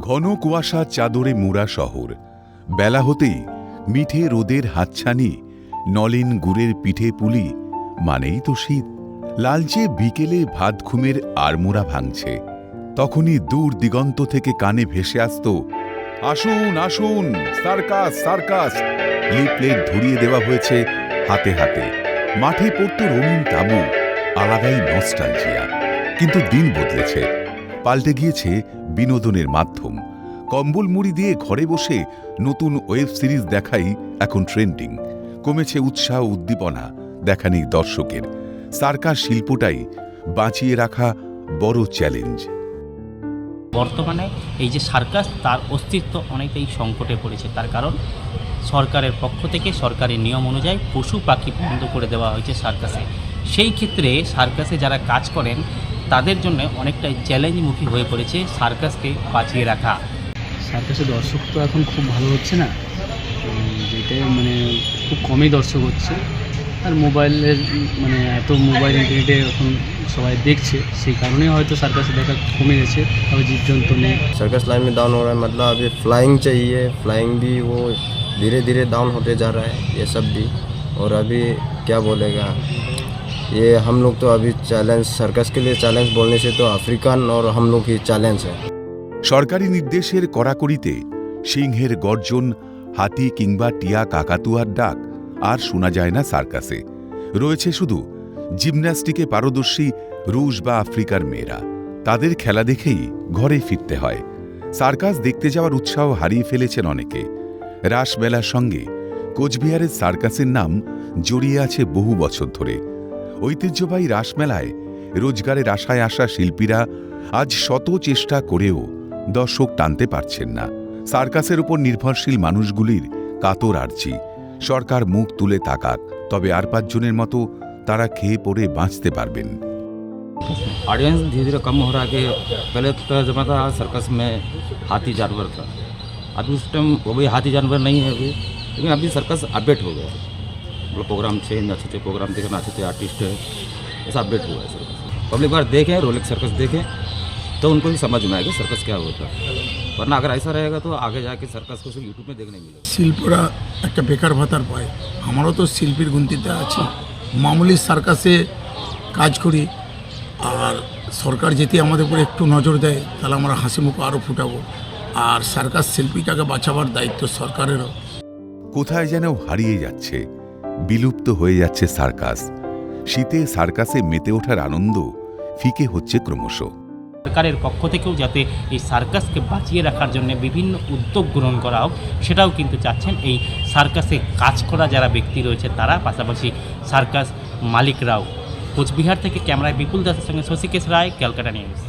ঘন কুয়াশা চাদরে মুড়া শহর। বেলা হতেই মিঠে রোদের হাতছানি, নলিন গুড়ের পিঠে পুলি, মানেই তো শীত। লালচে বিকেলে ভাত ঘুমের আড়মোড়া ভাঙছে। তখনই দূর দিগন্ত থেকে কানে ভেসে আসত, আসুন আসুন, সার্কাস সার্কাস! লিপলেট ধরিয়ে দেওয়া হয়েছে হাতে হাতে। মাঠে পড়তো রঙিন তাবু, আলাদাই নস্টালজিয়া। কিন্তু দিন বদলেছে। পাল্টে গিয়েছে বিনোদনের মাধ্যম। কম্বল মুড়ি দিয়ে ঘরে বসে নতুন ওয়েব সিরিজ দেখাই এখন ট্রেন্ডিং। কমেছে উৎসাহ, উদ্দীপনা, দেখা নেই দর্শকের। সার্কাস শিল্পটাই বাঁচিয়ে রাখা বড় চ্যালেঞ্জ। বর্তমানে এই যে সার্কাস, তার অস্তিত্ব অনেকটাই সংকটে পড়েছে। তার কারণ, সরকারের পক্ষ থেকে সরকারি নিয়ম অনুযায়ী পশু পাখি বন্ধ করে দেওয়া হয়েছে সার্কাসে। সেই ক্ষেত্রে সার্কাসে যারা কাজ করেন তাদের জন্য অনেকটাই চ্যালেঞ্জমুখী হয়ে পড়েছে সার্কাসকে বাঁচিয়ে রাখা সার্কাসে দর্শক তো এখন খুব ভালো হচ্ছে না উম, যেটাই মানে খুব কমই দর্শক হচ্ছে আর মোবাইলের উম, মানে এত মোবাইল ইন্টারনেটে এখন সবাই দেখছে সেই কারণেই হয়তো সার্কাসে দেখা কমে গেছে তবে জীবজন্তু নেই सर्कस लाइन में डाउन हो रहा है मतलब अभी फ्लाइंग चाहिए फ्लाइंग भी वो धीरे धीरे डाउन होते जा रहा है ये सब भी और अभी क्या बोलेगा ये हम लोग तो अभी चैलेंज सर्कस के लिए चैलेंज बोलने से तो अफ्रीकन और हम लोग ही चैलेंज है সরকারি নির্দেশের কড়াকড়িতে সিংহের গর্জন হাতি কিংবা টিয়া কাকাতুয়ার ডাক আর শোনা যায় না সার্কাসে রয়েছে শুধু জিমন্যাস্টিকে পারদর্শী রুশ বা আফ্রিকার মেয়েরা তাদের খেলা দেখেই ঘরে ফিরতে হয় সার্কাস দেখতে যাওয়ার উৎসাহ হারিয়ে ফেলেছেন অনেকে রাসমেলার সঙ্গে কোচবিহারের সার্কাসের নাম জড়িয়ে আছে বহু বছর ধরে ঐতিহ্যবাহী রাসমেলায় রোজগারের আশায় আসা শিল্পীরা আজ শত চেষ্টা করেও দর্শক টানতে পারছেন না সার্কাসের উপর নির্ভরশীল মানুষগুলির কাতর আর্জি সরকার মুখ তুলে তাকাক তবে আর পাঁচজনের মতো তারা খেয়ে পড়ে বাঁচতে পারবেন ऑडियंस धीरे धीरे कम हो रहा है कि पहले का जमाना था सर्कस में हाथी जानवर था अभी उस टाइम वो भी हाथी जानवर नहीं है अभी लेकिन अभी सर्कस अपडेट हो गया है मतलब प्रोग्राम चेंज अच्छे अच्छे प्रोग्राम देखे अच्छे अच्छे आर्टिस्ट है ऐसा अपडेट हुआ है सर्कस पब्लिक बार देखें रोलिक सर्कस देखें तो उनको भी समझ में आएगा सर्कस क्या होता है वरना अगर ऐसा रहेगा तो आगे जाके सर्कस को सिर्फ यूट्यूब में देखने मिलेगा শিল্পরা একটা বেকার ভাতার পায় আমারও তো শিল্পীর গুনতিতে আছে মামুলি সার্কাসে কাজ করি আর সরকার যদি আমাদের উপরে একটু নজর দেয় তাহলে আমরা হাসি মুখ আরও ফুটাবো আর সার্কাস শিল্পীটাকে বাঁচাবার দায়িত্ব সরকারেরও কোথায় যেন হারিয়ে যাচ্ছে বিলুপ্ত হয়ে যাচ্ছে সার্কাস। শীতে সার্কাসে মেতে ওঠার আনন্দ ফিকে হচ্ছে ক্রমশ। সরকারের পক্ষ থেকেও যাতে এই সার্কাসকে বাঁচিয়ে রাখার জন্য বিভিন্ন উদ্যোগ গ্রহণ করা হোক, সেটাও কিন্তু চাচ্ছেন এই সার্কাসে কাজ করা যারা ব্যক্তি রয়েছে, তারা পাশাপাশি সার্কাস মালিকরাও। কোচবিহার থেকে ক্যামেরায় বিপুল দাসের সঙ্গে শশীকেশ রায়, ক্যালকাটা নিউজ।